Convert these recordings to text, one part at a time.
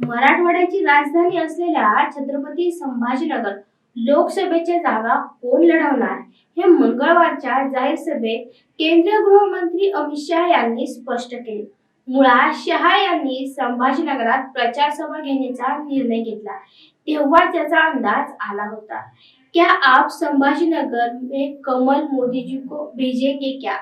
मराठवाड्याची राजधानी असलेल्या छत्रपती संभाजीनगर लोकसभेच्या जागा कोण लढवणार? हे मंगळवारच्या जाहीर सभेत केंद्रीय गृहमंत्री अमित शहा यांनी स्पष्ट केले. मुळात शहा यांनी संभाजीनगरात प्रचार सभा घेण्याचा निर्णय घेतला. तेव्हा त्याचा अंदाज आला होता. क्या आप संभाजीनगर में कमल मोदीजी को भेजेंगे क्या?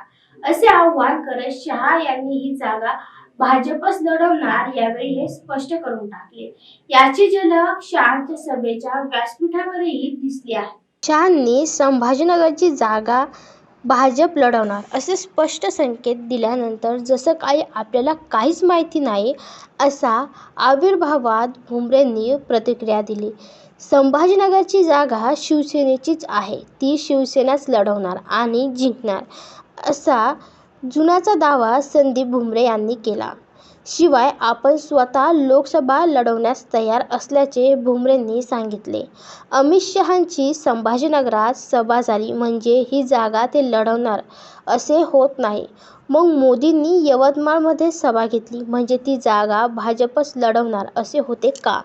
असे आव्हान करत शहा यांनी ही जागा भाजपच लढवणार यावेळी हे स्पष्ट करून टाकले. याची झलक शांत सभेच्या व्यासपीठावरही दिसली आहे. शहांनी संभाजीनगरची जागा भाजप लढवणार असे स्पष्ट संकेत दिल्यानंतर जसं काही आपल्याला काहीच माहिती नाही असा आविर्भावात भुमरेंनी प्रतिक्रिया दिली. संभाजीनगरची जागा शिवसेनेचीच आहे. ती शिवसेनाच लढवणार आणि जिंकणार असा जुनाचा दावा संदीप भुमरे यांनी केला. शिवाय आपण स्वतः लोकसभा लढवण्यास तयार असल्याचे भुमरेंनी सांगितले. अमित शहांची संभाजीनगरात सभा झाली म्हणजे ही जागा ते लढवणार असे होत नाही. मग मोदींनी यवतमाळमध्ये सभा घेतली म्हणजे ती जागा भाजपच लढवणार असे होते का?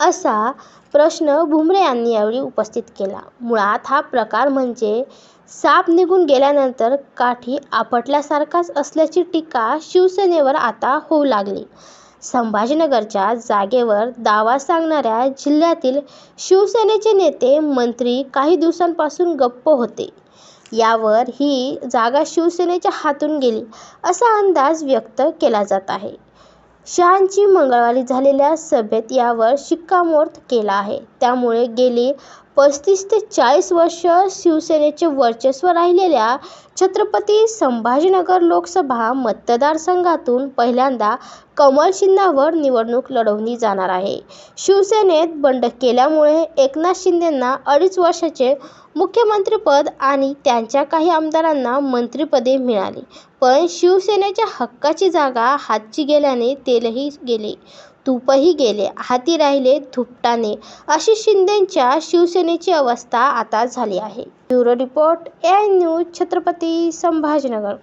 असा प्रश्न भुमरे यांनी यावेळी उपस्थित केला. मुळात हा प्रकार म्हणजे साप निघून गेल्यानंतर काठी आपटल्यासारखाच असल्याची टीका शिवसेनेवर आता होऊ लागली. संभाजीनगरच्या जागेवर दावा सांगणाऱ्या जिल्ह्यातील शिवसेनेचे नेते मंत्री काही दिवसांपासून गप्प होते. यावर ही जागा शिवसेनेच्या हातून गेली असा अंदाज व्यक्त केला जात आहे. शहांची मंगळवारी झालेल्या सभेत यावर शिक्कामोर्तब केला आहे. त्यामुळे गेली पस्तीस ते चाळीस वर्ष शिवसेनेचे वर्चस्व राहिलेल्या छत्रपती संभाजीनगर लोकसभा मतदारसंघातून पहिल्यांदा कमल शिंदावर निवडणूक लढवली जाणार आहे. शिवसेनेत बंड केल्यामुळे एकनाथ शिंदेंना अडीच वर्षाचे मुख्यमंत्रीपद आणि त्यांच्या काही आमदारांना मंत्रिपदे मिळाली. पण शिवसेनेच्या हक्काची जागा हातची गेल्याने तेलही गेले. तूपही गेले हाती राहिले धुपटाने. अशी शिंदेंच्या शिवसेनेची अवस्था आता झाली आहे. Bureau report A news Chhatrapati Sambhajinagar.